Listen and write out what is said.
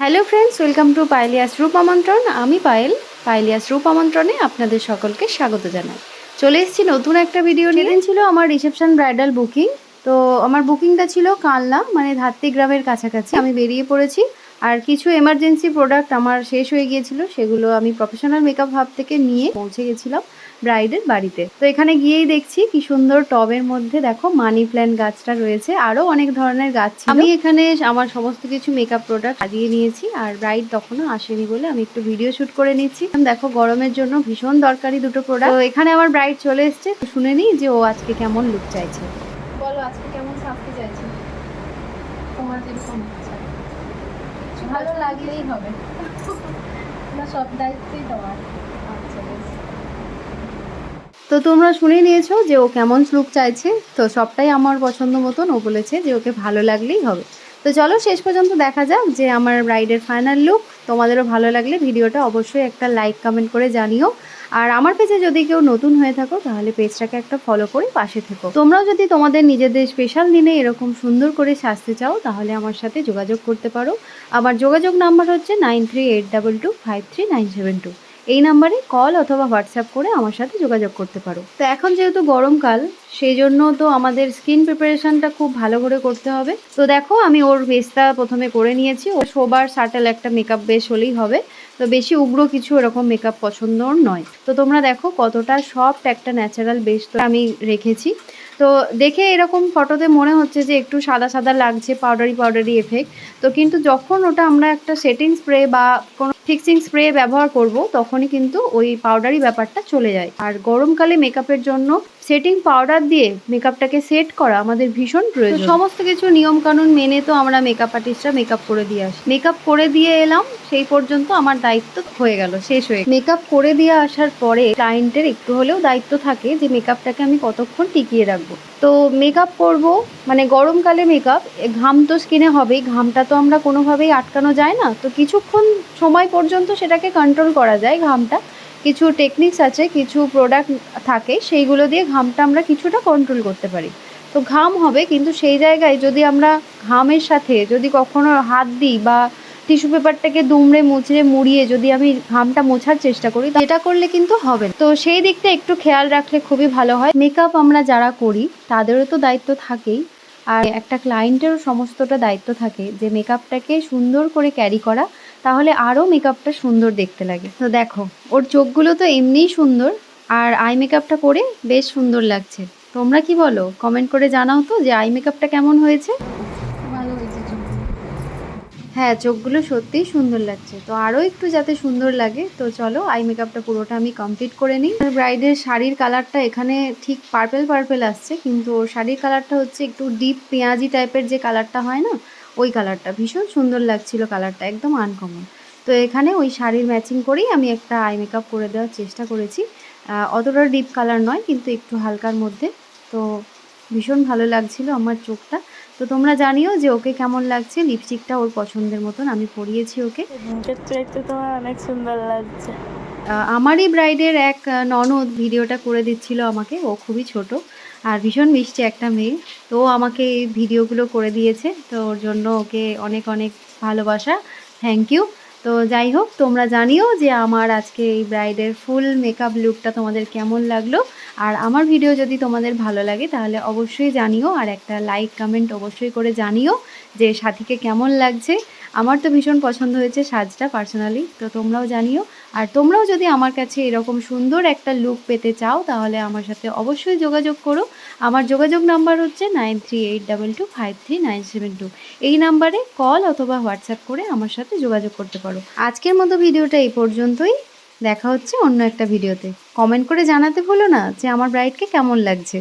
Hello friends welcome to পাইলিয়াস রূপ আমন্ত্রণ আমি পায়েল পাইলিয়াস রূপ আমন্ত্রণে আপনাদের সকলকে স্বাগত জানাই। চলে এসেছি নতুন একটা ভিডিও নিয়ে। ছিল আমার রিসেপশন ব্রাইডাল বুকিং তো আমার বুকিংটা ছিল কালনা মানে ধাত্রী গ্রামের কাছাকাছি। আমি বেরিয়ে পড়েছি। আর কিছু এমার্জেন্সি প্রোডাক্ট আমার শেষ হয়ে গিয়েছিল, সেগুলো আমি প্রফেশনাল মেকআপ হাব থেকে নিয়ে পৌঁছে গেছিলাম ব্রাইডের বাড়িতে। তো এখানে গিয়েই দেখছি কি সুন্দর টবের মধ্যে দেখো মানি প্ল্যান্ট গাছটা রয়েছে আরও অনেক ধরনের গাছ আমি এখানে আমার সমস্ত কিছু মেকআপ প্রোডাক্ট সাজিয়ে নিয়েছি, আর ব্রাইড তখনও আসেনি বলে আমি একটু ভিডিও শুট করে নিচ্ছি। দেখো গরমের জন্য ভীষণ দরকারি দুটো প্রোডাক্ট তো এখানে আমার ব্রাইড চলে এসছে শুনে নিই যে ও আজকে কেমন লুক চাইছে। বলো আজকে কেমন সাজতে চাইছে? তোমার যেরকম ইচ্ছা। ভালো লাগলেই হবে। না, সব দায়িত্বই তোমার। আচ্ছা। তো তোমরা শুনে নিয়েছো যে ও কেমন লুক চাইছে। তো সবটাই আমার পছন্দ মতন ও বলেছে যে ওকে ভালো লাগলেই হবে। তো চলো শেষ পর্যন্ত দেখা যাক যে আমার ব্রাইডের ফাইনাল লুক তোমাদেরও ভালো লাগলে ভিডিওটা অবশ্যই একটা লাইক কমেন্ট করে জানিও। আর আমার পেজে যদি কেউ নতুন হয়ে থাকো, তাহলে পেজটাকে একটা ফলো করে পাশে থেকো। তোমরাও যদি তোমাদের নিজেদের স্পেশাল দিনে এরকম সুন্দর করে সাজতে চাও, তাহলে আমার সাথে যোগাযোগ করতে পারো। আমার যোগাযোগ নাম্বার হচ্ছে nine three eight double two five three nine seven two এই নাম্বারে কল অথবা হোয়াটসঅ্যাপ করে আমার সাথে যোগাযোগ করতে পারো। তো এখন যেহেতু গরমকাল সেই জন্য তো আমাদের স্কিন প্রিপারেশনটা খুব ভালো করে করতে হবে। তো দেখো, আমি ওর বেসটা প্রথমে করে নিয়েছি। ও শোবার সাটেল একটা মেকআপ বেস হলেই হবে। তো বেশি উগ্র কিছু এরকম মেকআপ পছন্দ নয়। তো তোমরা দেখো কতটা সফট একটা ন্যাচারাল বেস তো আমি রেখেছি। তো দেখে এরকম ফটোতে মনে হচ্ছে যে একটু সাদা সাদা লাগছে পাউডারি পাউডারি এফেক্ট তো কিন্তু যখন ওটা আমরা একটা সেটিং স্প্রে বা কোনো ফিক্সিং স্প্রে ব্যবহার করব তখনই কিন্তু ওই পাউডারি ব্যাপারটা চলে যায়। আর গরমকালে মেকআপের জন্য সেটিং পাউডার দিয়ে মেকআপটাকে সেট করা আমাদের ভীষণ প্রয়োজন। সমস্ত কিছু নিয়ম কানুন মেনে তো আমরা মেকআপ আর্টিস্টরা মেকআপ করে দিয়ে আসি। মেকআপ করে দিয়ে এলাম সেই পর্যন্ত আমার দায়িত্ব হয়ে গেল শেষ হয়ে মেকআপ করে দিয়ে আসার পরে ক্লায়েন্টের একটু হলেও দায়িত্ব থাকে যে মেকআপটাকে আমি কতক্ষণ টিকিয়ে রাখব। তো মেকআপ করব মানে গরমকালে মেকআপ ঘাম তো স্কিনে হবেই, ঘামটা তো আমরা কোনোভাবেই আটকানো যায় না। তো কিছুক্ষণ সময় পর্যন্ত সেটাকে কন্ট্রোল করা যায় ঘামটা। কিছু টেকনিক্স আছে, কিছু প্রোডাক্ট থাকে, সেইগুলো দিয়ে ঘামটা আমরা কিছুটা কন্ট্রোল করতে পারি। তো ঘাম হবে, কিন্তু সেই জায়গায় যদি আমরা ঘামের সাথে যদি কখনো হাত দিই বা টিস্যু পেপারটাকে দুমড়ে মুচড়ে মুড়িয়ে যদি আমি ঘামটা মোছার চেষ্টা করি এটা করলে কিন্তু হবে তো সেই দিকটা একটু খেয়াল রাখলে খুবই ভালো হয়। মেকআপ আমরা যারা করি, তাদেরও তো দায়িত্ব থাকেই। আর একটা ক্লায়েন্টেরও সমস্তটা দায়িত্ব থাকে যে মেকআপটাকে সুন্দর করে ক্যারি করা, তাহলে আরও মেকআপটা সুন্দর দেখতে লাগে। তো দেখো, ওর চোখগুলো তো এমনিই সুন্দর, আর আই মেকআপটা করে বেশ সুন্দর লাগছে। তোমরা কি বলো? কমেন্ট করে জানাও তো যে আই মেকআপটা কেমন হয়েছে। হ্যাঁ চোখগুলো সত্যিই সুন্দর লাগছে। তো আরও একটু যাতে সুন্দর লাগে, তো চলো আই মেকআপটা পুরোটা আমি কমপ্লিট করে নিই। ব্রাইডের শাড়ির কালারটা এখানে ঠিক পার্পেল পার্পেল আসছে, কিন্তু ওর শাড়ির কালারটা হচ্ছে একটু ডিপ পেঁয়াজি টাইপের যে কালারটা হয় না, ওই কালারটা ভীষণ সুন্দর লাগছিল কালারটা একদম আনকমন তো এখানে ওই শাড়ির ম্যাচিং করেই আমি একটা আই মেকআপ করে দেওয়ার চেষ্টা করেছি। অতটা ডিপ কালার নয়, কিন্তু একটু হালকার মধ্যে। তো ভীষণ ভালো লাগছিল আমার চোখটা। তো তোমরা জানিও যে ওকে কেমন লাগছে লিপস্টিকটা ওর পছন্দের মতন আমি পরিয়েছি ওকে। তোমার অনেক সুন্দর লাগছে। আমারই ব্রাইডের এক ননদ ভিডিওটা করে দিচ্ছিল আমাকে ও খুবই ছোট। আর ভীষণ মিষ্টি একটা মেয়ে তো ও আমাকে এই ভিডিওগুলো করে দিয়েছে তো ওর জন্য ওকে অনেক অনেক ভালোবাসা। থ্যাংক ইউ তো যাই হোক, তোমরা জানিও যে আমার আজকে এই ব্রাইডের ফুল মেকআপ লুকটা তোমাদের কেমন লাগল। আর আমার ভিডিও যদি তোমাদের ভালো লাগে, তাহলে অবশ্যই জানিও আর একটা লাইক কমেন্ট অবশ্যই করে জানিও যে সাথীকে কেমন লাগছে। আমার তো ভীষণ পছন্দ হয়েছে সাজটা পার্সোনালি তো তোমরাও জানিও। আর তোমরাও যদি আমার কাছে এরকম সুন্দর একটা লুক পেতে চাও, তাহলে আমার সাথে অবশ্যই যোগাযোগ করো। আমার যোগাযোগ নাম্বার হচ্ছে nine three eight double two five three nine seven two. এই নাম্বারে কল অথবা হোয়াটসঅ্যাপ করে আমার সাথে যোগাযোগ করতে পারো। আজকের মতো ভিডিওটা এই পর্যন্তই। দেখা হচ্ছে অন্য একটা ভিডিওতে। কমেন্ট করে জানাতে ভুলো না যে আমার ব্রাইডকে কেমন লাগছে।